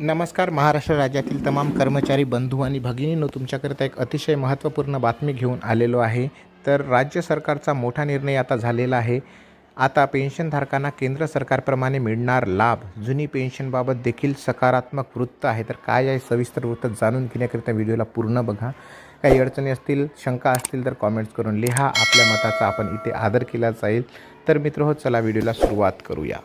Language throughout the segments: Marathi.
नमस्कार महाराष्ट्र राज्यातील तमाम कर्मचारी बंधू आणि भगिनींनो तुमच्याकरिता एक अतिशय महत्त्वपूर्ण बातमी घेऊन आलेलो आहे. तर राज्य सरकारचा मोठा निर्णय आता झालेला आहे. आता पेन्शनधारकांना केंद्र सरकारप्रमाणे मिळणार लाभ. जुनी पेन्शनबाबत देखील सकारात्मक वृत्त आहे. तर काय आहे सविस्तर वृत्त जाणून घेण्याकरिता व्हिडिओला पूर्ण बघा. काही अडचणी असतील शंका असतील तर कॉमेंट्स करून लिहा. आपल्या मताचा आपण इथे आदर केला जाईल. तर मित्र हो चला व्हिडिओला सुरुवात करूया.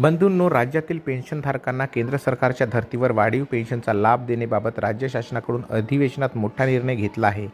बंधूंनो राज्यातील पेन्शनधारकांना केंद्र सरकारच्या धर्तीवर वाढीव पेन्शनचा लाभ देण्याबाबत राज्य शासनाकडून अधिवेशनात मोठा निर्णय घेतला आहे.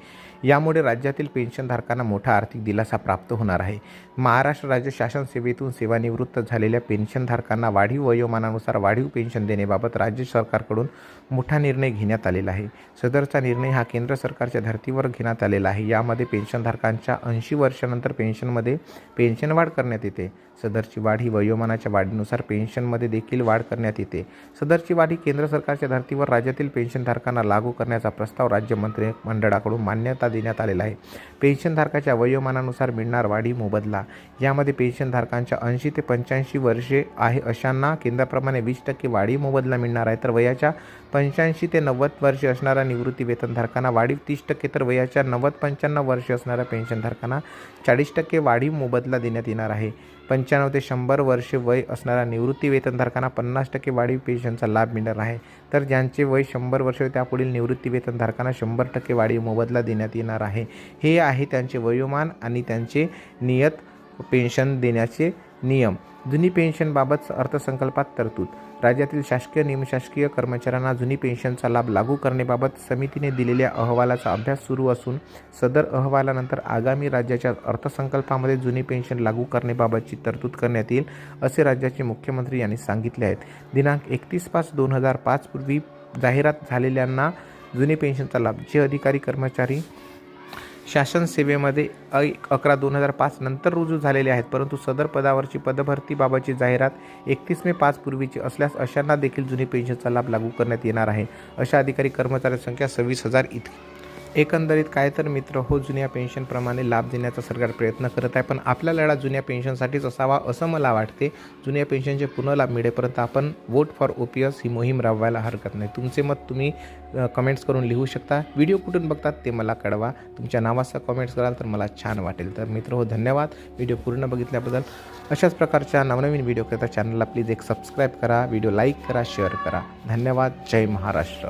यामुळे राज्यातील पेन्शनधारकांना मोठा आर्थिक दिलासा प्राप्त होणार आहे. महाराष्ट्र राज्य शासन सेवेतून सेवानिवृत्त झालेल्या पेन्शनधारकांना वाढीव वयोमानानुसार वाढीव पेन्शन देण्याबाबत राज्य सरकारकडून मोठा निर्णय घेण्यात आलेला आहे. सदरचा निर्णय हा केंद्र सरकारच्या धर्तीवर घेण्यात आलेला आहे. यामध्ये पेन्शनधारकांच्या ऐंशी वर्षानंतर पेन्शनमध्ये पेन्शन वाढ करण्यात येते. सदरची वाढ ही वयोमानाच्या वाढीनुसार पेन्शनमध्ये देखील वाढ करण्यात येते. सदरची वाढ ही केंद्र सरकारच्या धर्तीवर राज्यातील पेन्शनधारकांना लागू करण्याचा प्रस्ताव राज्य मंत्रिमंडळाकडून मान्यता देण्यात आलेला आहे. पेन्शनधारकाच्या वयोमानानुसार मिळणार वाढी मोबदला. यामध्ये पेन्शनधारकांच्या ऐंशी ते पंच्याऐंशी वर्षे आहे अशांना केंद्राप्रमाणे वीस टक्के वाढीव मोबदला मिळणार आहे. तर वयाच्या पंच्याऐंशी ते नव्वद वर्षे असणाऱ्या निवृत्ती वेतनधारकांना वाढीव तीस टक्के तर वयाच्या नव्वद पंच्याण्णव वर्षे असणाऱ्या पेन्शनधारकांना चाळीस टक्के वाढीव मोबदला देण्यात येणार आहे. पंच्याण्णव ते शंभर वर्षे वय असणाऱ्या निवृत्ती वेतनधारकांना पन्नास टक्के वाढीव पेन्शनचा लाभ मिळणार आहे. तर ज्यांचे वय शंभर वर्ष त्यापुढील निवृत्ती वेतनधारकांना शंभर टक्के वाढीव मोबदला देण्यात येणार आहे. हे आहे त्यांचे वयोमान आणि त्यांचे नियत पेन्शन देण्याचे नियम. जुनी पेन्शनबाबत अर्थसंकल्पात तरतूद. राज्यातील शासकीय निमशासकीय कर्मचाऱ्यांना जुनी पेन्शनचा लाभ लागू करण्याबाबत समितीने दिलेल्या अहवालाचा अभ्यास सुरू असून सदर अहवालानंतर आगामी राज्याच्या अर्थसंकल्पामध्ये जुनी पेन्शन लागू करण्याबाबतची तरतूद करण्यात येईल असे राज्याचे मुख्यमंत्री यांनी सांगितले आहेत. दिनांक एकतीस पाच दोन हजार पाचपूर्वी जाहिरात झालेल्यांना जुनी पेन्शनचा लाभ. जे अधिकारी कर्मचारी शासन सेवेमध्ये एक अकरा दोन हजार पाच नंतर रुजू झालेले आहेत. परंतु सदर पदावरची पदभरतीबाबतची जाहिरात एकतीस मे पाच पूर्वीची असल्यास अशांना देखील जुनी पेन्शनचा लाभ लागू करण्यात येणार आहे. अशा अधिकारी कर्मचाऱ्यांची संख्या सव्वीस हजार इतकी. एकंदरीत काय तर मित्र हो जुन्या पेन्शनप्रमाणे लाभ देण्याचा सरकार प्रयत्न करत आहे पण आपला लढा जुन्या पेन्शनसाठीच असावा असं मला वाटते. जुन्या पेन्शनचे पुन्हा लाभ मिळेपर्यंत आपण vote for O P S ही मोहीम राबवायला हरकत नाही. तुमचे मत तुम्ही कमेंट्स करून लिहू शकता. व्हिडिओ कुठून बघतात ते मला कळवा. तुमच्या नावाचा कमेंट्स कराल तर मला छान वाटेल. तर मित्र हो धन्यवाद. व्हिडिओ पूर्ण बघितल्याबद्दल अशाच प्रकारच्या नवनवीन व्हिडिओकरिता चॅनलला प्लीज एक सबस्क्राईब करा. व्हिडिओ लाईक करा शेअर करा. धन्यवाद. जय महाराष्ट्र.